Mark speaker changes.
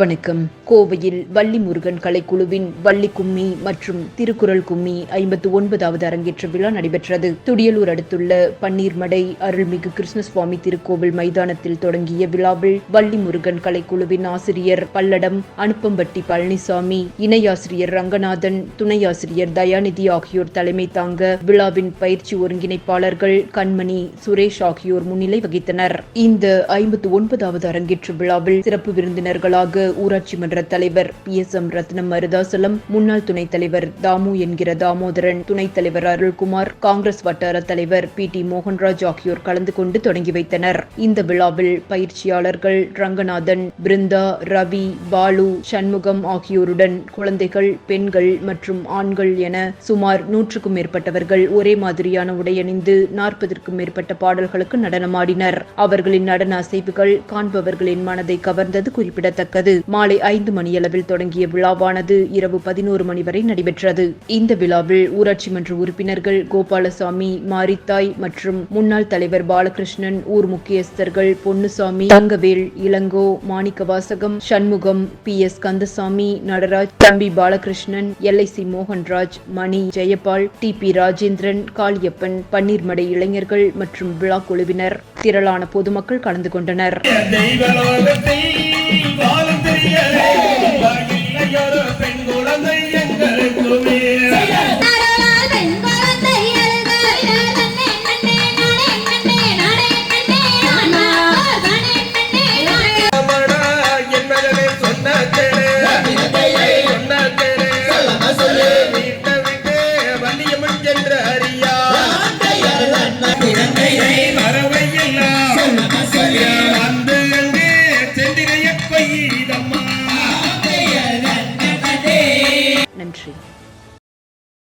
Speaker 1: வணக்கம் கோவையில் வள்ளி முருகன் கலைக்குழுவின் வள்ளி கும்மி மற்றும் திருக்குறள் கும்மி ஐம்பத்து ஒன்பதாவது அரங்கேற்ற விழா நடைபெற்றது. துடியலூர் அடுத்துள்ள பன்னீர்மடை அருள்மிகு கிருஷ்ணசுவாமி திருக்கோவில் மைதானத்தில் தொடங்கிய விழாவில் வள்ளி முருகன் கலைக்குழுவின் ஆசிரியர் பல்லடம் அனுப்பம்பட்டி பழனிசாமி இணையாசிரியர் ரங்கநாதன் துணையாசிரியர் தயாநிதி ஆகியோர் தலைமை தாங்க விழாவின் பயிற்சி ஒருங்கிணைப்பாளர்கள் கண்மணி சுரேஷ் ஆகியோர் முன்னிலை வகித்தனர். இந்த ஐம்பத்து ஒன்பதாவது அரங்கேற்ற விழாவில் சிறப்பு விருந்தினர்களாக ஊராட்சி மன்ற தலைவர் P S M Ratnam Marudhachalam முன்னாள் துணைத் தலைவர் தாமு என்கிற தாமோதரன் துணைத் தலைவர் அருள்குமார் காங்கிரஸ் வட்டார தலைவர் பி டி மோகன்ராஜ் ஆகியோர் கலந்து கொண்டு தொடங்கி வைத்தனர். இந்த விழாவில் பயிற்சியாளர்கள் ரங்கநாதன் பிருந்தா ரவி பாலு சண்முகம் ஆகியோருடன் குழந்தைகள் பெண்கள் மற்றும் ஆண்கள் என சுமார் நூற்றுக்கும் மேற்பட்டவர்கள் ஒரே மாதிரியான உடையணிந்து நாற்பதற்கும் மேற்பட்ட பாடல்களுக்கு நடனமாடினர். அவர்களின் நடன அசைவுகள் காண்பவர்களின் மனதை கவர்ந்தது குறிப்பிடத்தக்கது. மாலை ஐந்து மணியளவில் தொடங்கிய விழாவானது இரவு பதினோரு மணி வரை நடைபெற்றது. இந்த விழாவில் ஊராட்சி மன்ற உறுப்பினர்கள் கோபாலசாமி மாரித்தாய் மற்றும் முன்னாள் தலைவர் பாலகிருஷ்ணன் ஊர் முக்கியஸ்தர்கள் பொன்னுசாமி தங்கவேல் இளங்கோ மாணிக்கவாசகம் சண்முகம் பி. எஸ். கந்தசாமி நடராஜ் தம்பி Balakrishnan LIC Mohanraj Mani Jayapal T. P. Rajendran Kaliappan Panneermadai இளைஞர்கள் மற்றும் விழா குழுவினர். திரளான பொதுமக்கள் கலந்து கொண்டனர்.
Speaker 2: yeah, yeah.
Speaker 1: country.